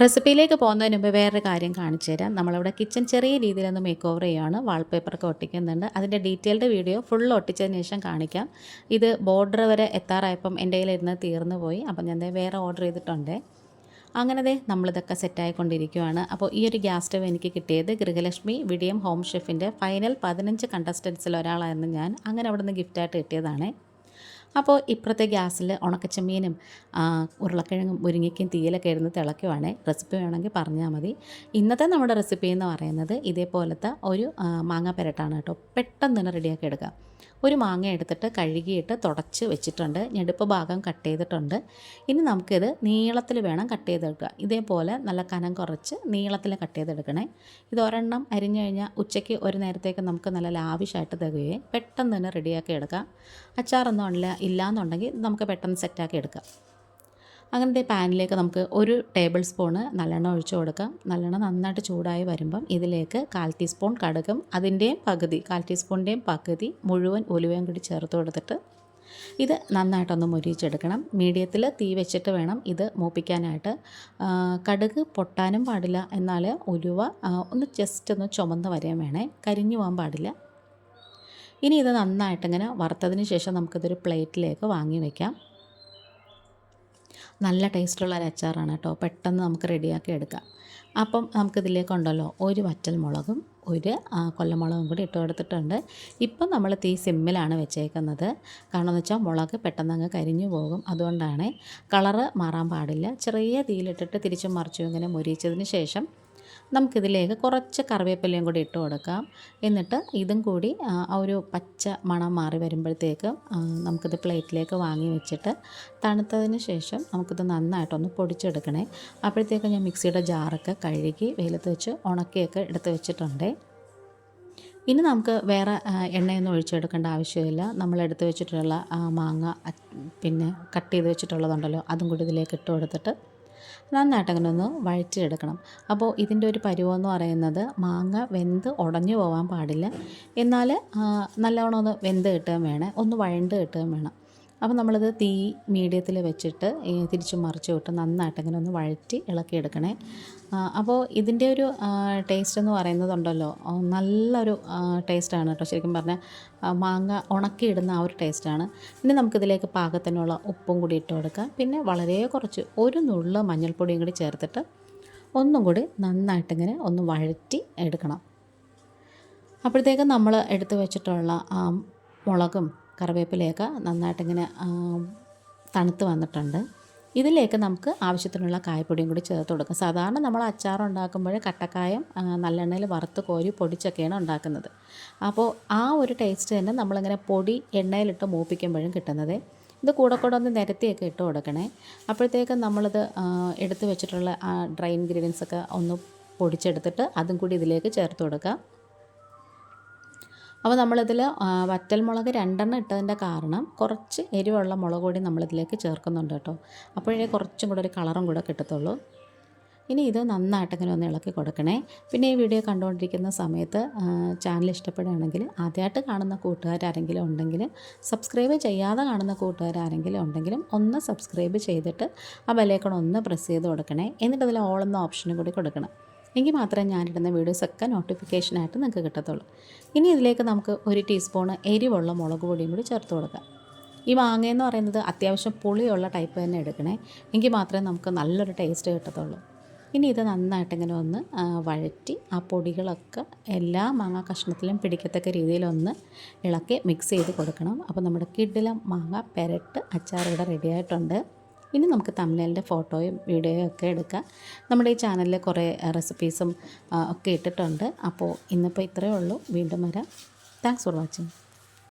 റെസിപ്പിയിലേക്ക് പോകുന്നതിന് മുമ്പ് വേറൊരു കാര്യം കാണിച്ചു തരാം. നമ്മളിവിടെ കിച്ചൺ ചെറിയ രീതിയിലൊന്ന് മേക്ക് ഓവർ ചെയ്യുകയാണ് വാൾപേപ്പറൊക്കെ ഒട്ടിക്കുന്നുണ്ട്. അതിന്റെ ഡീറ്റെയിൽഡ് വീഡിയോ ഫുൾ ഒട്ടിച്ചതിന് ശേഷം കാണിക്കാം. ഇത് ബോർഡർ വരെ എത്താറായപ്പം എന്റെ കയ്യിലിരുന്ന് തീർന്നു പോയി. അപ്പം ഞാൻ വേറെ ഓർഡർ ചെയ്തിട്ടുണ്ട്. അങ്ങനെ ദേ നമ്മളിതൊക്കെ സെറ്റായിക്കൊണ്ടിരിക്കുകയാണ് അപ്പോൾ ഈ ഒരു ഗ്യാസ് സ്റ്റവ് എനിക്ക് കിട്ടിയത് ഗൃഹലക്ഷ്മി വിഡിയം ഹോം ഷെഫിന്റെ ഫൈനൽ പതിനഞ്ച് കണ്ടസ്റ്റൻസിൽ ഒരാളായിരുന്നു ഞാൻ. അങ്ങനെ അവിടെ നിന്ന് ഗിഫ്റ്റായിട്ട് കിട്ടിയതാണ്. അപ്പോൾ ഇപ്പുറത്തെ ഗ്യാസിൽ ഉണക്കച്ചമ്മീനും ഉരുളക്കിഴങ്ങും മുരിങ്ങയ്ക്കും തീയിലൊക്കെ ഇരുന്ന് തിളയ്ക്കുവാണേ. റെസിപ്പി വേണമെങ്കിൽ പറഞ്ഞാൽ മതി. ഇന്നത്തെ നമ്മുടെ റെസിപ്പി എന്ന് പറയുന്നത് ഇതേപോലത്തെ ഒരു മാങ്ങ പെരട്ടാണ് കേട്ടോ. പെട്ടെന്ന് തന്നെ റെഡിയാക്കി എടുക്കുക. ഒരു മാങ്ങ എടുത്തിട്ട് കഴുകിയിട്ട് തുടച്ച് വെച്ചിട്ടുണ്ട്. ഞെടുപ്പ് ഭാഗം കട്ട് ചെയ്തിട്ടുണ്ട്. ഇനി നമുക്കിത് നീളത്തിൽ വേണം കട്ട് ചെയ്തെടുക്കുക. ഇതേപോലെ നല്ല കനം കുറച്ച് നീളത്തിൽ കട്ട് ചെയ്തെടുക്കണേ. ഇത് ഒരെണ്ണം അരിഞ്ഞു കഴിഞ്ഞാൽ ഉച്ചയ്ക്ക് ഒരു നേരത്തേക്ക് നമുക്ക് നല്ല ലാവിഷായിട്ട് തികയുകയും പെട്ടെന്ന് തന്നെ റെഡിയാക്കി എടുക്കാം. അച്ചാറൊന്നും ഇല്ല ഇല്ലയെന്നുണ്ടെങ്കിൽ നമുക്ക് പെട്ടെന്ന് സെറ്റാക്കി എടുക്കാം. അങ്ങനത്തെ പാനിലേക്ക് നമുക്ക് ഒരു ടേബിൾ സ്പൂണ് നല്ലെണ്ണ ഒഴിച്ചു കൊടുക്കാം. നല്ലെണ്ണ നന്നായിട്ട് ചൂടായി വരുമ്പം ഇതിലേക്ക് കാൽ ടീസ്പൂൺ കടുകും അതിന്റെയും പകുതി കാൽ ടീസ്പൂണിന്റെയും പകുതി മുഴുവൻ ഉലുവയും കൂടി ചേർത്ത് കൊടുത്തിട്ട് ഇത് നന്നായിട്ടൊന്ന് മുരിച്ചെടുക്കണം മീഡിയത്തിൽ തീ വെച്ചിട്ട് വേണം ഇത് മൂപ്പിക്കാനായിട്ട്. കടുക് പൊട്ടാനും പാടില്ല എന്നാൽ ഉലുവ ഒന്ന് ജസ്റ്റ് ഒന്ന് ചുമന്ന് വരാൻ വേണേ. കരിഞ്ഞു പോകാൻ പാടില്ല. ഇനി ഇത് നന്നായിട്ടിങ്ങനെ വറുത്തതിന് ശേഷം നമുക്കിതൊരു പ്ലേറ്റിലേക്ക് വാങ്ങി വയ്ക്കാം നല്ല ടേസ്റ്റുള്ള ഒരു അച്ചാറാണ് കേട്ടോ. പെട്ടെന്ന് നമുക്ക് റെഡിയാക്കി എടുക്കാം. അപ്പം നമുക്കിതിലേക്കുണ്ടല്ലോ ഒരു വറ്റൽ മുളകും ഒരു കൊല്ലമുളകും കൂടി ഇട്ട് കൊടുത്തിട്ടുണ്ട്. ഇപ്പം നമ്മൾ തീ സിമ്മിലാണ് വെച്ചേക്കുന്നത്. കാരണം എന്ന് വെച്ചാൽ മുളക് പെട്ടെന്ന് അങ്ങ് കരിഞ്ഞു പോകും. അതുകൊണ്ടാണ് കളറ് മാറാൻ പാടില്ല. ചെറിയ തീയിലിട്ടിട്ട് തിരിച്ചും മറിച്ചും ഇങ്ങനെ മുരിച്ചതിന് ശേഷം നമുക്കിതിലേക്ക് കുറച്ച് കറിവേപ്പിലയും കൂടി ഇട്ട് കൊടുക്കാം. എന്നിട്ട് ഇതും കൂടി ആ, ഒരു പച്ച മണം മാറി വരുമ്പോഴത്തേക്ക് നമുക്കിത് പ്ലേറ്റിലേക്ക് വാങ്ങി വെച്ചിട്ട് തണുത്തതിന് ശേഷം നമുക്കിത് നന്നായിട്ടൊന്ന് പൊടിച്ചെടുക്കണേ. അപ്പോഴത്തേക്ക് ഞാൻ മിക്സിയുടെ ജാറൊക്കെ കഴുകി വെയിലത്ത് വെച്ച് ഉണക്കിയൊക്കെ എടുത്ത് വെച്ചിട്ടുണ്ട്. ഇനി നമുക്ക് വേറെ എണ്ണയൊന്നും ഒഴിച്ചെടുക്കേണ്ട ആവശ്യമില്ല. നമ്മൾ എടുത്ത് വെച്ചിട്ടുള്ള മാങ്ങ പിന്നെ കട്ട് ചെയ്ത് വെച്ചിട്ടുള്ളതുണ്ടല്ലോ അതും കൂടി ഇതിലേക്ക് ഇട്ട് കൊടുത്തിട്ട് നന്നായിട്ട് അങ്ങനെ ഒന്ന് വഴറ്റിയെടുക്കണം. അപ്പോൾ ഇതിന്റെ ഒരു പരുവമെന്ന് പറയുന്നത് മാങ്ങ വെന്ത് ഉടഞ്ഞു പോകാൻ പാടില്ല. എന്നാൽ നല്ലവണ്ണം ഒന്ന് വെന്ത് കിട്ടുകയും വേണം. ഒന്ന് വഴണ്ട് കിട്ടുകയും വേണം. അപ്പോൾ നമ്മളിത് തീ മീഡിയത്തിൽ വെച്ചിട്ട് തിരിച്ച് മറിച്ചു വിട്ട് നന്നായിട്ട് ഇങ്ങനെ ഒന്ന് വഴറ്റി ഇളക്കിയെടുക്കണേ അപ്പോൾ ഇതിന്റെ ഒരു ടേസ്റ്റ് എന്ന് പറയുന്നതുണ്ടല്ലോ. നല്ലൊരു ടേസ്റ്റാണ് കേട്ടോ ശരിക്കും പറഞ്ഞാൽ മാങ്ങ ഉണക്കിയിടുന്ന ആ ഒരു ടേസ്റ്റാണ് ഇനി നമുക്കിതിലേക്ക് പാകത്തിനുള്ള ഉപ്പും കൂടി ഇട്ട് കൊടുക്കാം. പിന്നെ വളരെ കുറച്ച് ഒരു നുള്ള മഞ്ഞൾപ്പൊടിയും കൂടി ചേർത്തിട്ട് ഒന്നും കൂടി നന്നായിട്ടിങ്ങനെ ഒന്ന് വഴറ്റി എടുക്കണം. അപ്പോഴത്തേക്കും നമ്മൾ എടുത്തു വെച്ചിട്ടുള്ള ആ മുളകും കറിവേപ്പിലയൊക്കെ നന്നായിട്ടിങ്ങനെ തണുത്ത് വന്നിട്ടുണ്ട്. ഇതിലേക്ക് നമുക്ക് ആവശ്യത്തിനുള്ള കായപ്പൊടിയും കൂടി ചേർത്ത് കൊടുക്കാം. സാധാരണ നമ്മൾ അച്ചാർ ഉണ്ടാക്കുമ്പോൾ കട്ടക്കായം നല്ലെണ്ണയിൽ വറുത്ത് കോരി പൊടിച്ചൊക്കെയാണ് ഉണ്ടാക്കുന്നത്. അപ്പോൾ ആ ഒരു ടേസ്റ്റ് തന്നെ നമ്മളിങ്ങനെ പൊടി എണ്ണയിലിട്ട് മൂപ്പിക്കുമ്പോഴും കിട്ടുന്നത്. ഇത് കൂടെ കൂടെ ഒന്ന് നിരത്തിയൊക്കെ ഇട്ട് കൊടുക്കണേ. അപ്പോഴത്തേക്കും നമ്മളിത് എടുത്ത് വെച്ചിട്ടുള്ള ആ ഡ്രൈ ഇൻഗ്രീഡിയൻസ് ഒക്കെ ഒന്ന് പൊടിച്ചെടുത്തിട്ട് അതും കൂടി ഇതിലേക്ക് ചേർത്ത് കൊടുക്കാം. അപ്പോൾ നമ്മളിതിൽ വറ്റൽമുളക് രണ്ടെണ്ണം ഇട്ടതിന്റെ കാരണം കുറച്ച് എരിവുള്ള മുളക് പൊടി നമ്മളിതിലേക്ക് ചേർക്കുന്നുണ്ട് കേട്ടോ. അപ്പോഴേ കുറച്ചും കൂടെ ഒരു കളറും കൂടെ കിട്ടത്തുള്ളൂ. ഇനി ഇത് നന്നായിട്ട് ഇങ്ങനെ ഒന്ന് ഇളക്കി കൊടുക്കണേ. പിന്നെ ഈ വീഡിയോ കണ്ടുകൊണ്ടിരിക്കുന്ന സമയത്ത് ചാനൽ ഇഷ്ടപ്പെടുകയാണെങ്കിൽ ആദ്യമായിട്ട് കാണുന്ന കൂട്ടുകാരാരെങ്കിലും ഉണ്ടെങ്കിൽ സബ്സ്ക്രൈബ് ചെയ്യാതെ കാണുന്ന കൂട്ടുകാരാരെങ്കിലും ഉണ്ടെങ്കിലും ഒന്ന് സബ്സ്ക്രൈബ് ചെയ്തിട്ട് ആ ബെലൈക്കൺ ഒന്ന് പ്രസ് ചെയ്ത് കൊടുക്കണേ. എന്നിട്ട് അതിൽ ഓൾ എന്ന ഓപ്ഷനും കൂടി കൊടുക്കണം. എങ്കിൽ മാത്രമേ ഞാനിടുന്ന വീഡിയോസൊക്കെ നോട്ടിഫിക്കേഷനായിട്ട് നിങ്ങൾക്ക് കിട്ടത്തുള്ളൂ. ഇനി ഇതിലേക്ക് നമുക്ക് ഒരു ടീസ്പൂണ് എരിവുള്ള മുളക് പൊടിയും കൂടി ചേർത്ത് കൊടുക്കാം. ഈ മാങ്ങയെന്ന് പറയുന്നത് അത്യാവശ്യം പുളിയുള്ള ടൈപ്പ് തന്നെ എടുക്കണേ. എങ്കിൽ മാത്രമേ നമുക്ക് നല്ലൊരു ടേസ്റ്റ് കിട്ടത്തുള്ളൂ. ഇനി ഇത് നന്നായിട്ട് ഇങ്ങനെ ഒന്ന് വഴറ്റി ആ പൊടികളൊക്കെ എല്ലാ മാങ്ങ കഷ്ണത്തിലും പിടിക്കത്തക്ക രീതിയിലൊന്ന് ഇളക്കി മിക്സ് ചെയ്ത് കൊടുക്കണം. അപ്പോൾ നമ്മുടെ കിഡിലം മാങ്ങ പെരട്ട് അച്ചാർ ഇവിടെ റെഡി ആയിട്ടുണ്ട്. ഇനി നമുക്ക് തമിഴിന്റെ ഫോട്ടോയും വീഡിയോയും ഒക്കെ എടുക്കാം. നമ്മുടെ ഈ ചാനലിൽ കുറേ റെസിപ്പീസും ഒക്കെ ഇട്ടിട്ടുണ്ട്. അപ്പോൾ ഇന്നിപ്പോൾ ഇത്രയേ ഉള്ളൂ. വീണ്ടും വരാം. Thanks for watching